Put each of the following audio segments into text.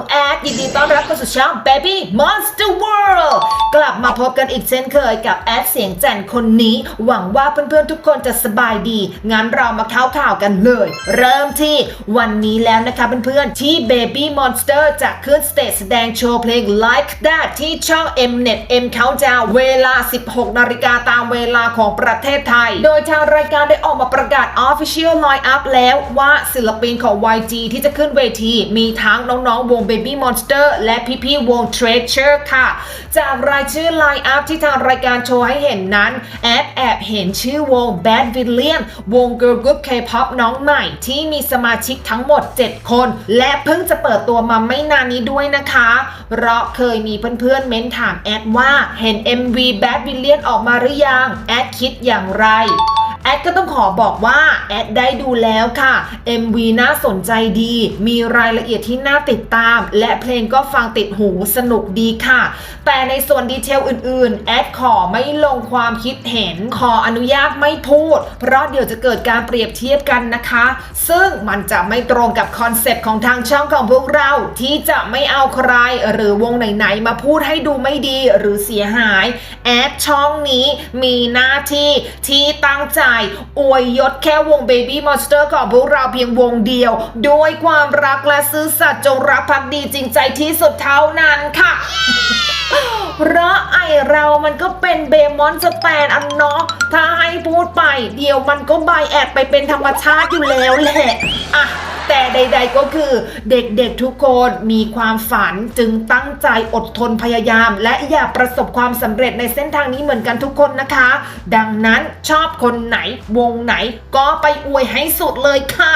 ของแอดยินดีต้อนรับเข้าสู่ช่อง Baby Monster World กลับ มาพบกันอีกเช่นเคยกับแอดเสียงแจ่นคนนี้ หวังว่าเพื่อนๆทุกคนจะสบายดี งั้นเรามาเข้าข่าวกันเลย เริ่มที่วันนี้แล้วนะคะเพื่อนๆ ที่ Baby Monster จะขึ้นสเตจแสดงโชว์เพลง Like That ที่ช่อง Mnet M Countdown เวลา 16 นาฬิกาตามเวลาของประเทศไทย โดยทางรายการได้ออกมาประกาศ Official Line Up แล้วว่าศิลปินของ YG ที่จะขึ้นเวที มีทั้งน้องๆ วง Baby Monster และพี่ๆวง Treasure ค่ะ จากรายชื่อลน์อัพที่ทางรายการโชว์ให้เห็นนั้นแอดแอบเห็นชื่อวง Bad Villain วง Girl Group K-pop น้องใหม่ที่มีสมาชิกทั้งหมด 7 คน และเพิ่งจะเปิดตัวมาไม่นานนี้ด้วยนะคะ เพราะเคยมีเพื่อนๆเม้นถามแอดว่าเห็น MV Bad Villain ออกมาหรือยัง แอดคิดอย่างไร แอดก็ต้องขอบอกว่าแอดได้ดูแล้วค่ะ MV น่าสนใจดี มีรายละเอียดที่น่าติดตาม และเพลงก็ฟังติดหูสนุกดีค่ะ แต่ในส่วนดีเทลอื่นๆ แอดขอไม่ลงความคิดเห็น ขออนุญาตไม่พูด เพราะเดี๋ยวจะเกิดการเปรียบเทียบกันนะคะ ซึ่งมันจะไม่ตรงกับคอนเซปต์ของทางช่องของพวกเราที่จะไม่เอาใครหรือวงไหนๆมาพูดให้ดูไม่ดีหรือเสียหาย แอดช่องนี้มีหน้าที่ที่ตั้งใจอวยยศแค่วง Baby Monster ของพวกเราเพียงวงเดียว ด้วยความรักและซื่อสัตย์จงรักภักดีจริงใจที่สุดเท่านั้นค่ะ เพราะไอเรามันก็เป็นเบมอนสแตนอันเนาะถ้าให้พูดไป เดี๋ยวมันก็บายแอดไปเป็นธรรมชาติอยู่แล้วแหละอะ แต่ใด ๆ ก็คือเด็กๆทุกคนมีความฝันจึงตั้งใจอดทนพยายาม และอยากประสบความสำเร็จในเส้นทางนี้เหมือนกันทุกคนนะคะ ดังนั้นชอบคนไหนวงไหนก็ไปอวยให้สุดเลยค่ะ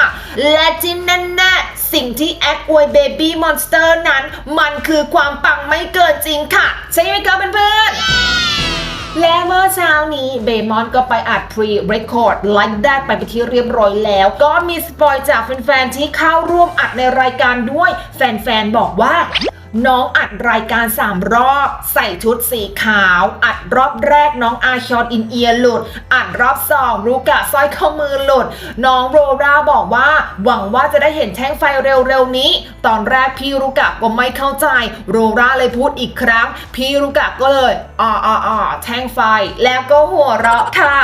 และที่แน่ๆสิ่งที่แอดอวยเบบี้มอนสเตอร์นั้น มันคือความปังไม่เกินจริงค่ะ ใช่ไหมคะเพื่อนๆ และเมื่อเช้านี้เบมอนก็ไปอัดพรีเรคคอร์ดไลฟ์แดนไปไปที่เรียบร้อยแล้ว ก็มีสปอยจากแฟนๆที่เข้าร่วมอัดในรายการด้วย แฟนๆบอกว่า น้องอัดรายการ3รอบ ใส่ชุดสีขาว อัดรอบแรกน้องอาชอนอินเอียหลุด อัดรอบสองรูกะสร้อยข้อมือหลุด น้องโรราบอกว่า หวังว่าจะได้เห็นแท่งไฟเร็วๆนี้ ตอนแรกพี่รูกะก็ไม่เข้าใจ โรราเลยพูดอีกครั้ง พี่รูกะก็เลยอ่าอ่าอ่าแท่งไฟ แล้วก็หัวเราะค่ะ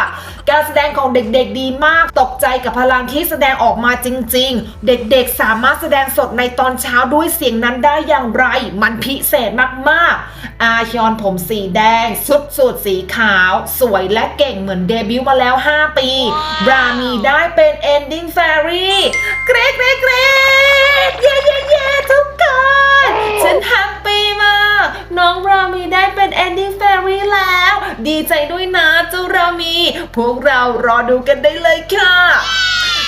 การแสดงของเด็กๆดีมากตกใจกับพลังที่แสดงออกมาจริง ๆ เด็กๆสามารถแสดงสดในตอนเช้าด้วยเสียงนั้นได้อย่างไรมันพิเศษมากๆ อาชอนผมสีแดง ชุดสูทสีขาว สวยและเก่งเหมือนเดบิวต์มาแล้ว 5 ปีบรามีได้เป็น Ending Fairy เกรกเกรกเกรกเย้เย้เย้ทุกคนฉันแฮปปี้มาก น้องรามีได้เป็น Ending Fairy แล้ว ดีใจด้วยนะเจ้ารามี พวกเรารอดูกันได้เลยค่ะ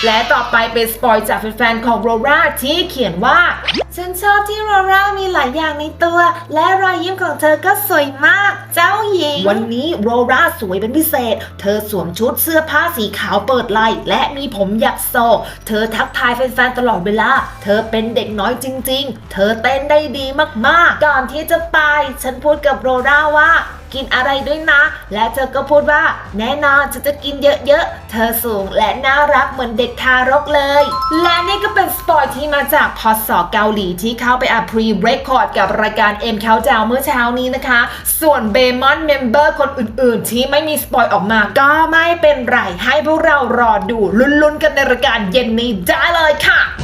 และต่อไปเป็นสปอยจากแฟนๆของโรราที่เขียนว่า ฉันชอบที่โรรามีหลายอย่างในตัว และรอยยิ้มของเธอก็สวยมาก เจ้าหญิง วันนี้โรราสวยเป็นพิเศษ เธอสวมชุดเสื้อผ้าสีขาวเปิดไหล่และมีผมหยักโศกเธอทักทายแฟนๆตลอดเวลา เธอเป็นเด็กน้อยจริง ๆ เธอเต้นได้ดีมากๆ ก่อนที่จะไป ฉันพูดกับโรราว่ากินอะไรด้วยนะ และเธอก็พูดว่า แน่นอนฉันจะกินเยอะๆ เธอสูงและน่ารักเหมือนเด็กทารกเลย และนี่ก็เป็นสปอยที่มาจากพอสอเกาหลีที่เข้าไปอัดพรีเรคคอร์ดกับรายการ M Countdown เมื่อเช้านี้นะคะ ส่วนเบมอนเมมเบอร์คนอื่นๆ ที่ไม่มีสปอยออกมา ก็ไม่เป็นไร ให้พวกเรารอดูลุ้นๆกันในรายการเย็นนี้ได้เลยค่ะ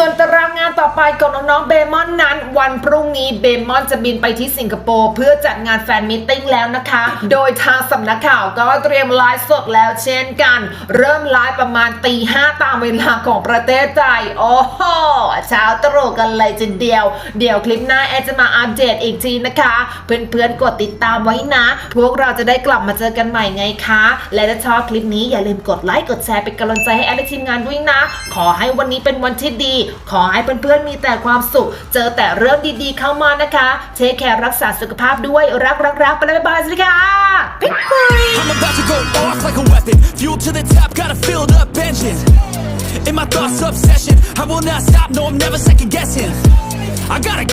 ส่วนตารางงานต่อไปของน้องๆเบมอนนั้น วันพรุ่งนี้เบมอนจะบินไปที่สิงคโปร์เพื่อจัดงานแฟนมิทติ้งแล้วนะคะ โดยทางสำนักข่าวก็เตรียมไลฟ์สดแล้วเช่นกัน เริ่มไลฟ์ประมาณตีห้าตามเวลาของประเทศไทยโอ้โหเช้าตรู่กันเลยทีเดียว เดี๋ยวคลิปหน้าแอดจะมาอัปเดตอีกทีนะคะ เพื่อนๆกดติดตามไว้นะ พวกเราจะได้กลับมาเจอกันใหม่ไงคะ และถ้าชอบคลิปนี้อย่าลืมกดไลค์กดแชร์เป็นกำลังใจให้แอดและทีมงานด้วยนะ ขอให้วันนี้เป็นวันที่ดีขอให้เพื่อนๆมีแต่ความสุข เจอแต่เรื่องดีๆเข้ามานะคะ เทคแคร์รักษาสุขภาพด้วยรักรักรักไปแล้วบ๊ายบายสิค่ะพิกคุย I'm about to go off like a weapon. Fuel to the top, got a filled up engine. In my thoughts, obsession. I will not stop, no, I'm never second guessing. I gotta